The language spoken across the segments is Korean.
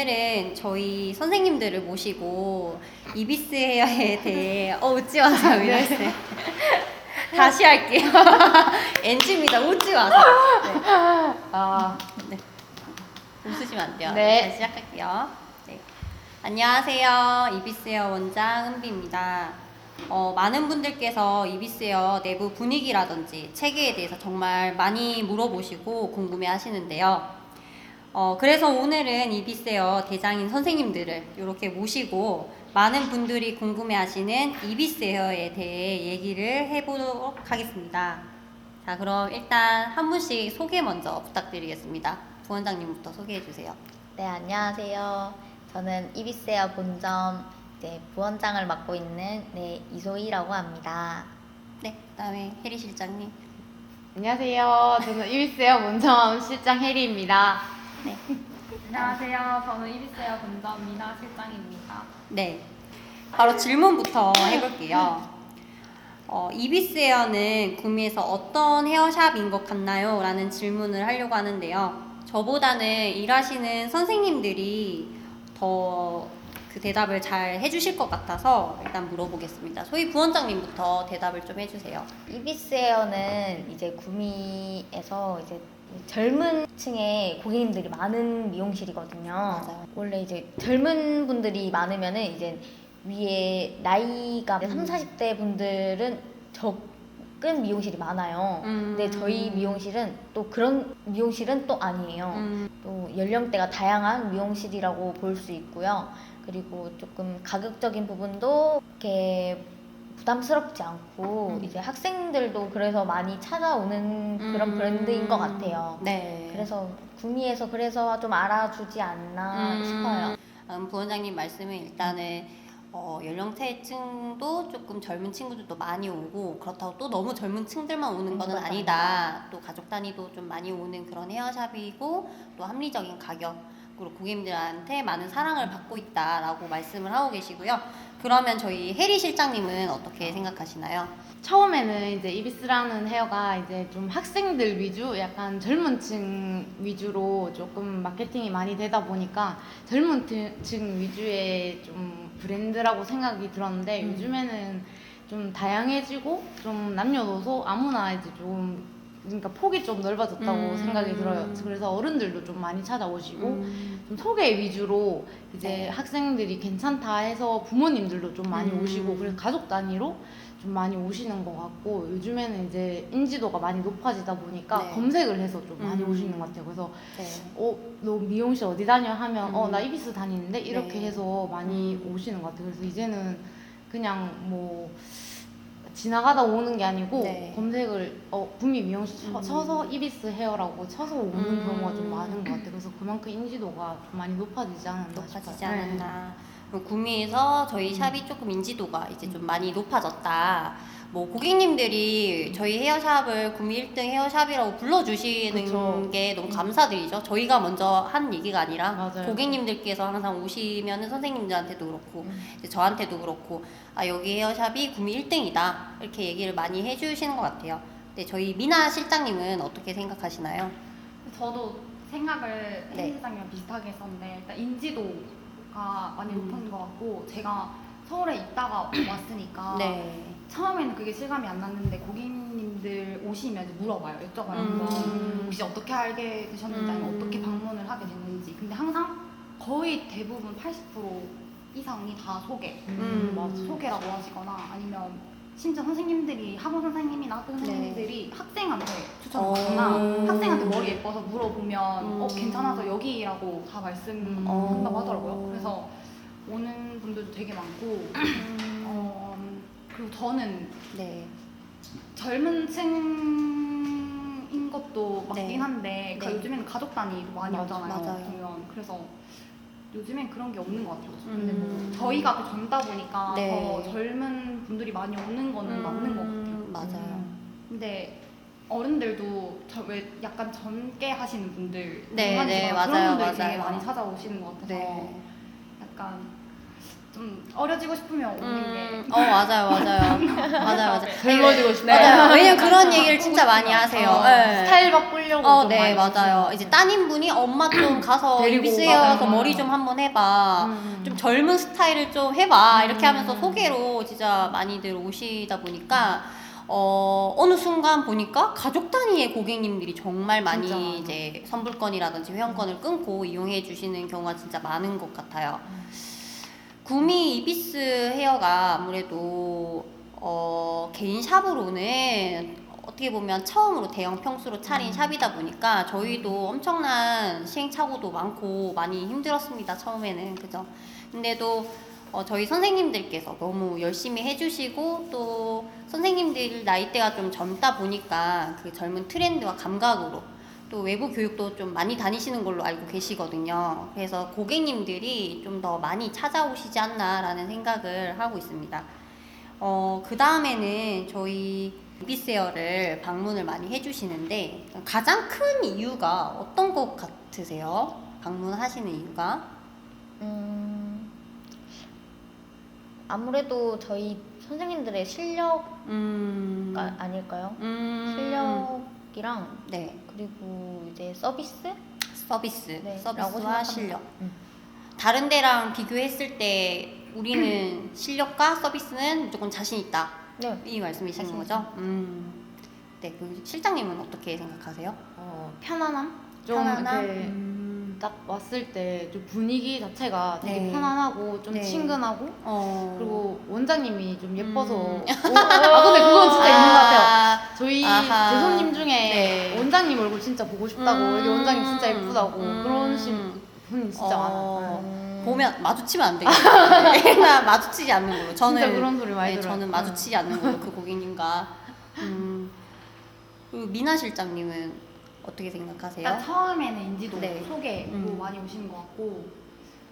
오늘은 저희 선생님들을 모시고 이비스 헤어에 대해 어 웃지 마세요 네. 씨. 다시 할게요. NG입니다. 웃지 마세요. 네. 아, 웃으시면 안 돼요. 네. 다시 시작할게요. 네. 안녕하세요. 이비스웨어 원장 은비입니다. 어, 많은 분들께서 이비스웨어 내부 분위기라든지 체계에 대해서 정말 많이 물어보시고 궁금해 하시는데요. 어, 그래서 오늘은 이비스웨어 대장인 선생님들을 이렇게 모시고 많은 분들이 궁금해 하시는 이비스웨어에 대해 얘기를 해보도록 하겠습니다. 자, 그럼 일단 한 분씩 소개 먼저 부탁드리겠습니다. 부원장님부터 소개해 주세요. 네, 안녕하세요. 저는 이비스웨어 본점 이제 부원장을 맡고 있는 네, 이소희라고 합니다. 네, 그다음에 혜리 실장님. 안녕하세요. 저는 이비스웨어 본점 실장 혜리입니다. 네, 안녕하세요. 저는 이비스웨어 본점 미나 실장입니다. 네. 바로 질문부터 해볼게요. 어, 이비스웨어는 구미에서 어떤 헤어샵인 것 같나요? 라는 질문을 하려고 하는데요. 저보다는 일하시는 선생님들이 더 그 대답을 잘 해주실 것 같아서 일단 물어보겠습니다. 소희 부원장님부터 대답을 좀 해주세요. 이비스웨어는 이제 구미에서 이제 젊은 층의 고객님들이 많은 미용실이거든요. 맞아요. 원래 이제 젊은 분들이 많으면은 이제 위에 나이가 음. 3, 40대 분들은 적은 미용실이 많아요. 음. 근데 저희 미용실은 또 그런 미용실은 또 아니에요. 음, 또 연령대가 다양한 미용실이라고 볼 수 있고요. 그리고 조금 가격적인 부분도 이렇게 부담스럽지 않고 음. 이제 학생들도 그래서 많이 찾아오는 그런 음. 브랜드인 것 같아요. 네. 그래서 구미에서 그래서 좀 알아주지 않나 음. 싶어요. 음, 부원장님 말씀은 일단은 어, 연령대층도 조금 젊은 친구들도 많이 오고 그렇다고 또 너무 젊은 층들만 오는 거는 맞아요. 아니다. 또 가족 단위도 좀 많이 오는 그런 헤어샵이고 또 합리적인 가격으로 고객님들한테 많은 사랑을 받고 있다라고 말씀을 하고 계시고요. 그러면 저희 혜리 실장님은 어떻게 생각하시나요? 처음에는 이제 이비스라는 헤어가 이제 좀 학생들 위주, 약간 젊은 층 위주로 조금 마케팅이 많이 되다 보니까 젊은 층- 층 위주의 좀 브랜드라고 생각이 들었는데 음. 요즘에는 좀 다양해지고 좀 남녀노소 아무나 이제 좀 그러니까 폭이 좀 넓어졌다고 음. 생각이 들어요. 그래서 어른들도 좀 많이 찾아오시고 음, 좀 소개 위주로 이제 네. 학생들이 괜찮다 해서 부모님들도 좀 많이 음. 오시고 그래서 가족 단위로 좀 많이 오시는 것 같고 요즘에는 이제 인지도가 많이 높아지다 보니까 네. 검색을 해서 좀 많이 음. 오시는 것 같아요. 그래서 네. 어, 너 미용실 어디 다녀 하면 어, 음. 나 이비스 다니는데 이렇게 네. 해서 많이 음. 오시는 것 같아요. 그래서 이제는 그냥 뭐 지나가다 오는 게 아니고 네. 검색을 어 구미 미용실 쳐, 음. 쳐서 이비스 헤어라고 쳐서 오는 음. 경우가 좀 많은 것 같아요. 그래서 그만큼 인지도가 좀 많이 높아지지 않았나 높아지지 싶어요. 네. 않았나. 그럼 구미에서 저희 샵이 조금 인지도가 이제 좀 많이 높아졌다. 뭐 고객님들이 저희 헤어샵을 구미 1등 헤어샵이라고 불러주시는 그쵸. 게 너무 감사드리죠. 저희가 먼저 한 얘기가 아니라 맞아요. 고객님들께서 항상 오시면은 선생님들한테도 그렇고 음. 이제 저한테도 그렇고 아 여기 헤어샵이 구미 1등이다 이렇게 얘기를 많이 해주시는 것 같아요. 근데 저희 미나 실장님은 어떻게 생각하시나요? 저도 생각을 네. 혜리 실장이랑 비슷하게 했었는데 일단 인지도가 많이 음. 높은 것 같고 제가 서울에 있다가 왔으니까 네. 처음에는 그게 실감이 안 났는데 고객님들 오시면 이제 물어봐요. 여쭤봐요. 음. 한번 혹시 어떻게 알게 되셨는지 아니면 음. 어떻게 방문을 하게 됐는지. 근데 항상 거의 대부분 80% 이상이 다 소개. 음, 맞아. 소개라고 하시거나 아니면 심지어 선생님들이 학원 선생님이나 학교 선생님들이 학생한테 추천하거나 네. 어. 학생한테 머리 예뻐서 물어보면 음. 어 괜찮아서 여기라고 다 말씀한다고 어. 하더라고요. 그래서 오는 분들도 되게 많고 어, 그리고 저는 네. 젊은 층인 것도 맞긴 네. 한데 그러니까 네. 요즘에는 가족 단위도 많이 맞아, 오잖아요. 맞아요. 보면 그래서 요즘엔 그런 게 없는 것 같아요. 음. 근데 뭐 저희가 또 젊다 보니까 네. 더 젊은 분들이 많이 오는 거는 맞는 것 같아요. 음, 맞아요. 근데 어른들도 저 왜 약간 젊게 하시는 분들 네, 네. 맞아요, 그런 분들 되게 맞아요. 많이 찾아오시는 것 같아서 네. 약간 좀 어려지고 싶으면 오는 음, 게 어 맞아요 맞아요 맞아요 맞아요 젊어지고 싶다. 맞아요 왜냐면 그런 얘기를 진짜 많이. 하세요 어, 네. 스타일 바꾸려고 어, 좀 네, 많이 맞아요. 쓰시는 이제 것 따님분이 엄마 좀 가서 데리고 이비스에 와서 맞아요. 머리 좀 한번 해봐. 같아요. 음. 좀 젊은 스타일을 좀 해봐. 이렇게 음. 하면서 소개로 진짜 많이들 오시다 보니까, 어, 어느 순간 보니까 가족 단위의 고객님들이 정말 많이 진짜 많아. 이제 선불권이라든지 회원권을 끊고 이용해 주시는 경우가 진짜 많은 것 같아요. 구미 이비스 헤어가 아무래도 어, 개인 샵으로는 어떻게 보면 처음으로 대형 평수로 차린 음. 샵이다 보니까 저희도 엄청난 시행착오도 많고 많이 힘들었습니다 처음에는 그죠 근데도 어, 저희 선생님들께서 너무 열심히 해주시고 또 선생님들 나이대가 좀 젊다 보니까 그 젊은 트렌드와 감각으로 또 외부 교육도 좀 많이 다니시는 걸로 알고 계시거든요. 그래서 고객님들이 좀 더 많이 찾아오시지 않나라는 생각을 하고 있습니다. 어, 그 다음에는 저희 이비세어를 방문을 많이 해주시는데 가장 큰 이유가 어떤 것 같으세요? 방문하시는 이유가? 음, 아무래도 저희 선생님들의 실력 음, 가 아닐까요? 음, 실력 이랑 네, 그리고 이제 서비스? 서비스, 네, 라고 서비스와 생각합니다. 실력. 음. 다른 데랑 비교했을 때 우리는 실력과 서비스는 무조건 자신 있다. 네. 이 말씀이신 자신 거죠? 음. 네, 그 실장님은 어떻게 생각하세요? 어, 편안함? 좀 편안함? 이렇게 음. 딱 왔을 때 좀 분위기 자체가 되게 네. 편안하고 좀 네. 친근하고 어. 그리고 원장님이 좀 예뻐서 음. 오, 아 근데 그건 진짜 있는 것 같아요. 아, 저희 아하. 제 손님 중에 네. 원장님 얼굴 진짜 보고 싶다고 음. 여기 원장님 진짜 예쁘다고 음. 그런 분이 진짜 많아요. 어. 음, 보면 마주치면 안 되겠어요. 나 마주치지 않는 걸로. 저는 진짜 그런 소리 많이 네, 들어요. 저는 마주치지 않는 걸로 그 고객님과. 음. 그리고 미나 실장님은 어떻게 생각하세요? 일단 처음에는 인지도 네. 소개로 음. 많이 오시는 것 같고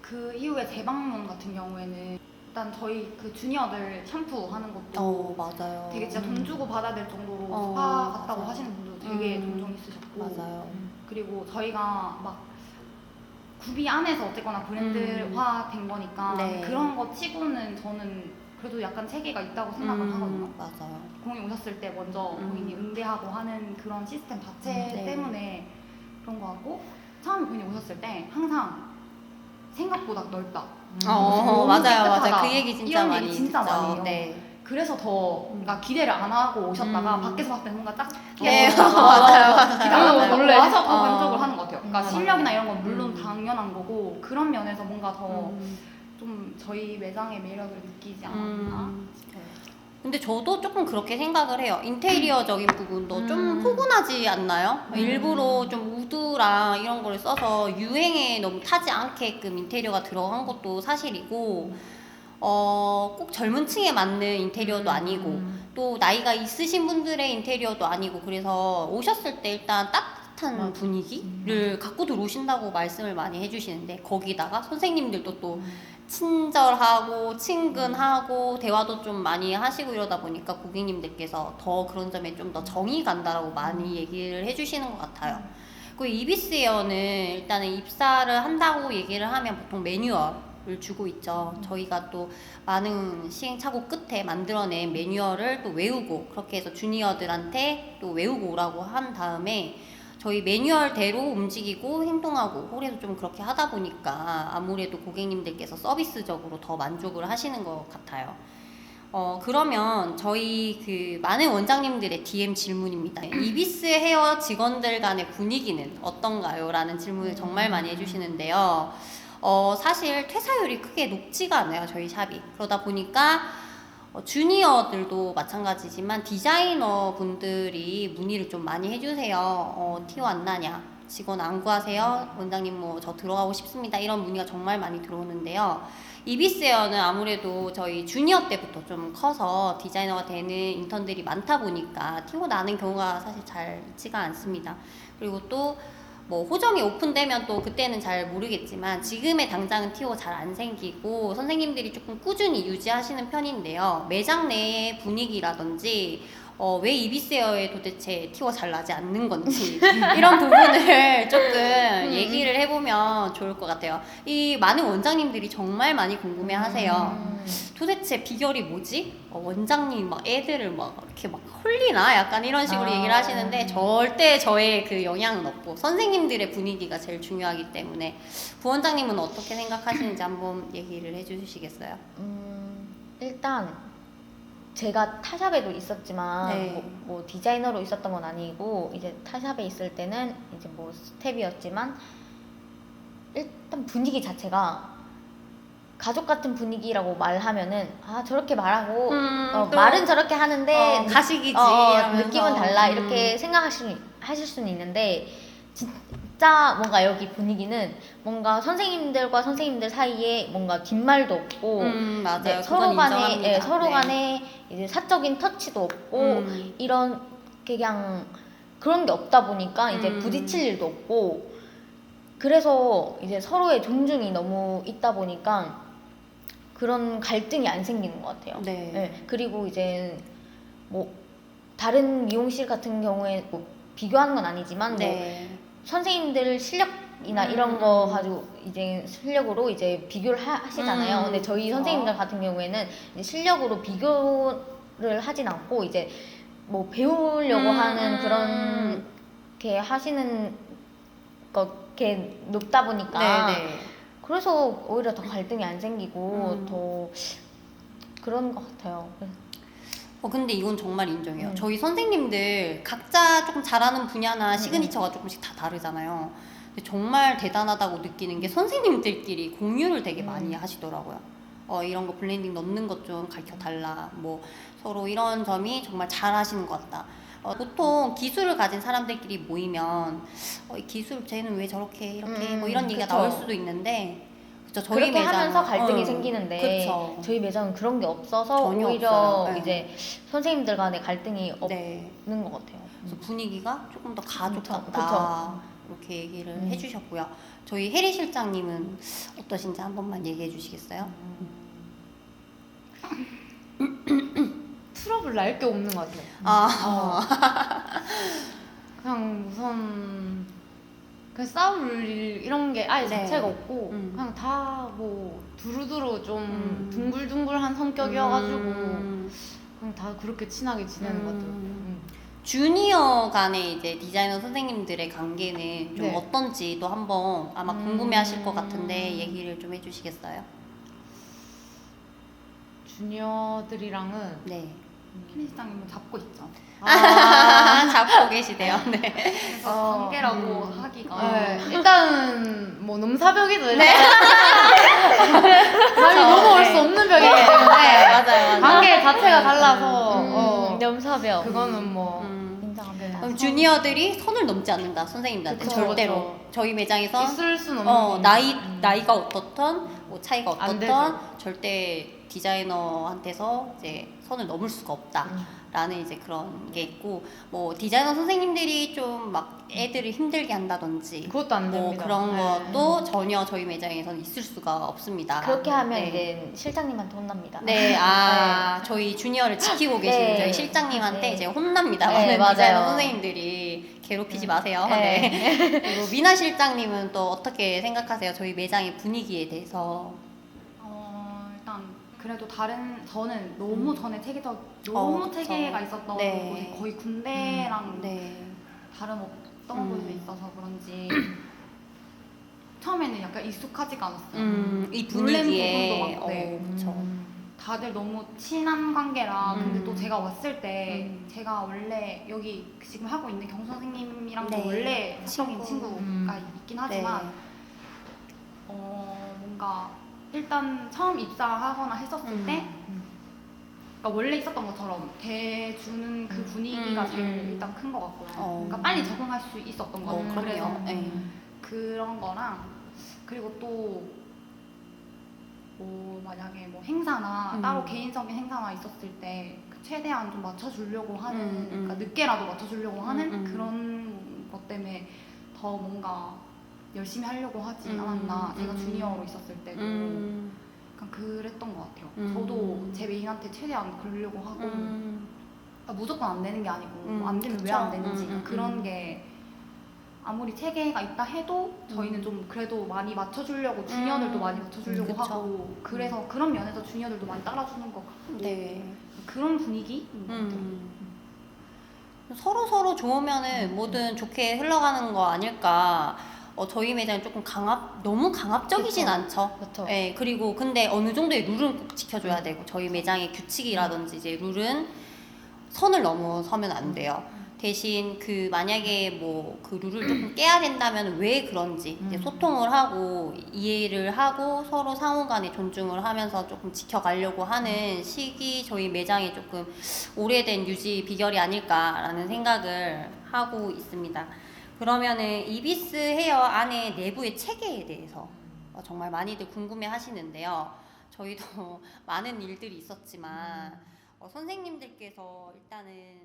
그 이후에 재방문 같은 경우에는 일단 저희 그 주니어들 샴푸 하는 것도 어 맞아요. 되게 진짜 돈 주고 받아야 될 정도로 어, 스파 같다고 맞아요. 하시는 분도 되게 음. 종종 있으셨고 맞아요. 그리고 저희가 막 구비 안에서 어쨌거나 브랜드화 된 거니까 네. 그런 거 치고는 저는 그래도 약간 체계가 있다고 생각을 음, 하거든요. 맞아요. 고객님 오셨을 때 먼저 음. 고객님 응대하고 하는 그런 시스템 자체 음, 네. 때문에 그런 거 같고 처음에 고객님 오셨을 때 항상 생각보다 넓다. 어 너무 맞아요 깨끗하다. 맞아요. 그 얘기 진짜 이런 많이 얘기 진짜 듣죠. 많이 해요. 네. 그래서 더 그러니까 기대를 안 하고 오셨다가 음. 밖에서 봤을 때 뭔가 딱 네, 어, 맞아요, 맞아요. 놀래. 와서 더 어. 만족을 하는 것 같아요. 그러니까 맞아요. 실력이나 이런 건 물론 음. 당연한 거고 그런 면에서 뭔가 더 좀 음. 저희 매장의 매력을 느끼지 않았나 음. 싶어요. 근데 저도 조금 그렇게 생각을 해요. 인테리어적인 부분도 좀 음. 포근하지 않나요? 음. 일부러 좀 우드랑 이런 거를 써서 유행에 너무 타지 않게끔 인테리어가 들어간 것도 사실이고, 어, 꼭 젊은 층에 맞는 인테리어도 아니고, 음. 또 나이가 있으신 분들의 인테리어도 아니고, 그래서 오셨을 때 일단 따뜻한 맞아. 분위기를 갖고 들어오신다고 말씀을 많이 해주시는데, 거기다가 선생님들도 또 음. 친절하고 친근하고 대화도 좀 많이 하시고 이러다 보니까 고객님들께서 더 그런 점에 좀 더 정이 간다라고 많이 얘기를 해주시는 것 같아요. 그리고 이비스 에어는 일단은 입사를 한다고 얘기를 하면 보통 매뉴얼을 주고 있죠. 저희가 또 많은 시행착오 끝에 만들어낸 매뉴얼을 또 외우고 그렇게 해서 주니어들한테 또 외우고 오라고 한 다음에 저희 매뉴얼대로 움직이고 행동하고 홀에서 좀 그렇게 하다 보니까 아무래도 고객님들께서 서비스적으로 더 만족을 하시는 것 같아요. 어, 그러면 저희 그 많은 원장님들의 DM 질문입니다. 이비스 헤어 직원들 간의 분위기는 어떤가요? 라는 질문을 정말 많이 해주시는데요. 어, 사실 퇴사율이 크게 높지가 않아요, 저희 샵이. 그러다 보니까 어, 주니어들도 마찬가지지만 디자이너 분들이 문의를 좀 많이 해주세요. 어, 티오 안 나냐? 직원 안 구하세요? 원장님 뭐 저 들어가고 싶습니다. 이런 문의가 정말 많이 들어오는데요. 이비스에어는 아무래도 저희 주니어 때부터 좀 커서 디자이너가 되는 인턴들이 많다 보니까 티오 나는 경우가 사실 잘 있지가 않습니다. 그리고 또 뭐 호점이 오픈되면 또 그때는 잘 모르겠지만 지금의 당장은 티오 잘 안 생기고 선생님들이 조금 꾸준히 유지하시는 편인데요. 매장 내의 분위기라든지 어, 왜 이비스에어에 도대체 티가 잘 나지 않는 건지 이런 부분을 조금 얘기를 해보면 좋을 것 같아요. 이 많은 원장님들이 정말 많이 궁금해하세요. 음. 도대체 비결이 뭐지? 어, 원장님 막 애들을 막 이렇게 막 홀리나 약간 이런 식으로 아. 얘기를 하시는데 절대 저의 그 영향은 없고 선생님들의 분위기가 제일 중요하기 때문에 부원장님은 어떻게 생각하시는지 한번 얘기를 해주시겠어요? 음, 일단 제가 타샵에도 있었지만 네. 뭐, 뭐 디자이너로 있었던 건 아니고 이제 타샵에 있을 때는 이제 뭐 스텝이었지만 일단 분위기 자체가 가족 같은 분위기라고 말하면은 아 저렇게 말하고 어, 또, 말은 저렇게 하는데 어, 가식이지 어, 어. 느낌은 달라 음. 이렇게 생각하실 하실 수는 있는데 진짜 뭔가 여기 분위기는 뭔가 선생님들과 선생님들 사이에 뭔가 뒷말도 없고 음 맞아요. 네, 서로 간에. 예, 서로 네. 간에 이제 사적인 터치도 없고 음. 이런 그냥 그런 게 없다 보니까 이제 음. 부딪힐 일도 없고 그래서 이제 서로의 존중이 너무 있다 보니까 그런 갈등이 안 생기는 것 같아요. 네. 네, 그리고 이제 뭐 다른 미용실 같은 경우에 뭐 비교하는 건 아니지만 뭐 네. 선생님들 실력 이나 이런 음. 거 가지고 이제 실력으로 이제 비교를 하, 시잖아요 음, 근데 저희. 선생님들 같은 경우에는 이제 실력으로 비교를 하진 않고 이제 뭐 배우려고 음, 하는 음. 그런 게 하시는 것게 높다 보니까 네, 네. 그래서 오히려 더 갈등이 안 생기고 음. 더 그런 것 같아요. 어 근데 이건 정말 인정해요. 음. 저희 선생님들 각자 조금 잘하는 분야나 시그니처가 조금씩 다 다르잖아요. 근데 정말 대단하다고 느끼는 게 선생님들끼리 공유를 되게 음. 많이 하시더라고요. 어 이런 거 블렌딩 넣는 것 좀 가르쳐 달라. 뭐 서로 이런 점이 정말 잘 하시는 것 같다. 어, 보통 기술을 가진 사람들끼리 모이면 어, 이 기술 쟤는 왜 저렇게 이렇게 음, 뭐 이런 얘기가 그쵸. 나올 수도 있는데 그쵸, 저희 그렇게 매장은- 하면서 갈등이 어, 생기는데 그쵸. 저희 매장은 그런 게 없어서 전혀 오히려 없어요. 네. 이제 선생님들 간의 갈등이 없는 네. 것 같아요. 그래서 분위기가 조금 더 가족 그쵸, 같다 이렇게 얘기를 음. 해주셨고요. 저희 혜리 실장님은 어떠신지 한 번만 얘기해 주시겠어요? 트러블 날게 없는 것 같아요. 아, 그냥 우선 그 싸울 일 이런 게 아예 네. 자체가 없고 음. 그냥 다 뭐 두루두루 좀 음. 둥글둥글한 성격이어가지고 음, 그냥 다 그렇게 친하게 지내는 것 같아요. 주니어 간의 이제 디자이너 선생님들의 관계는 좀 네. 어떤지도 한번 아마 음. 궁금해하실 것 같은데 얘기를 좀 해주시겠어요? 주니어들이랑은 네. 혜리 시장님은 잡고 있죠. 아, 잡고 계시대요. 네. 그래서 어, 관계라고 음. 하기가 네, 일단은 뭐 넘사벽이죠. 네. 감이 넘어올 수 없는 벽이기 네, 때문에 맞아요, 맞아요. 관계 자체가 달라서 음, 어, 염사벽 그거는 뭐 음. 그럼 주니어들이 선을 넘지 않는다 선생님들한테 그쵸, 절대로 그쵸. 저희 매장에서 있을 순 없는 어, 거니까. 나이 음. 나이가 어떻든 뭐 차이가 안 되죠. 절대 디자이너한테서 이제 선을 넘을 수가 없다. 음. 라는 이제 그런 게 있고 뭐 디자이너 선생님들이 좀 막 애들을 힘들게 한다든지 그것도 안 뭐 됩니다. 그런 네. 것도 전혀 저희 매장에서는 있을 수가 없습니다. 그렇게 하면 네. 이제 실장님한테 혼납니다. 네, 아 저희 주니어를 지키고 계시는 네. 저희 실장님한테 네. 이제 혼납니다. 네, 많은 맞아요. 디자이너 선생님들이 괴롭히지 마세요. 네. 네. 그리고 미나 실장님은 또 어떻게 생각하세요? 저희 매장의 분위기에 대해서. 어, 그래도 다른 저는 너무 전에 체계적 너무 음. 어, 그쵸. 체계가 있었던 네. 곳이 거의 군대랑 네. 다름없던 음. 곳에 있어서 그런지 처음에는 약간 익숙하지가 않았어요. 음, 이 놀란 분위기에 부분도 많고, 네. 어, 그쵸. 음. 다들 너무 친한 관계라 근데 음. 또 제가 왔을 때 음. 제가 원래 여기 지금 하고 있는 경 선생님이랑도 네. 원래 친구. 친구가 음. 있긴 하지만 네. 어 뭔가 일단 처음 입사하거나 했었을 음. 때 그러니까 원래 있었던 것처럼 대주는 그 분위기가 음, 제일 음. 일단 큰 것 같고요. 어. 그러니까 빨리 적응할 수 있었던 것 어, 같아요. 그래서 그럼요. 네. 그런 거랑 그리고 또 뭐 만약에 뭐 행사나 음. 따로 개인적인 행사나 있었을 때그 최대한 좀 맞춰주려고 하는 음, 음. 그러니까 늦게라도 맞춰주려고 하는 음, 음. 그런 것 때문에 더 뭔가 열심히 하려고 하지 음, 않았나 제가 음. 주니어로 있었을 때도 음, 약간 그랬던 것 같아요. 음. 저도 제 메인한테 최대한 그러려고 하고 음. 그러니까 무조건 안 되는 게 아니고 음, 안 되면 왜. 안 되는지 음, 음, 그런 음. 게 아무리 체계가 있다 해도 저희는 좀 그래도 많이 맞춰주려고 주니어들도 음, 많이 맞춰주려고 그쵸. 하고 그래서 그런 면에서 주니어들도 많이 따라주는 것 같고 네. 그런 분위기 음. 서로 서로 좋으면은 뭐든 좋게 흘러가는 거 아닐까. 어, 저희 매장이 조금 강압, 너무 강압적이진 그쵸. 않죠. 그렇죠. 네, 그리고 근데 어느 정도의 룰은 꼭 지켜줘야 되고 저희 매장의 규칙이라든지 이제 룰은 선을 넘어서면 안 돼요. 대신 그 만약에 뭐 그 룰을 조금 깨야 된다면 왜 그런지 이제 음. 소통을 하고 이해를 하고 서로 상호 간에 존중을 하면서 조금 지켜가려고 하는 시기 저희 매장이 조금 오래된 유지 비결이 아닐까라는 생각을 하고 있습니다. 그러면은 이비스 헤어 안에 내부의 체계에 대해서 어, 정말 많이들 궁금해 하시는데요. 저희도 많은 일들이 있었지만 어, 선생님들께서 일단은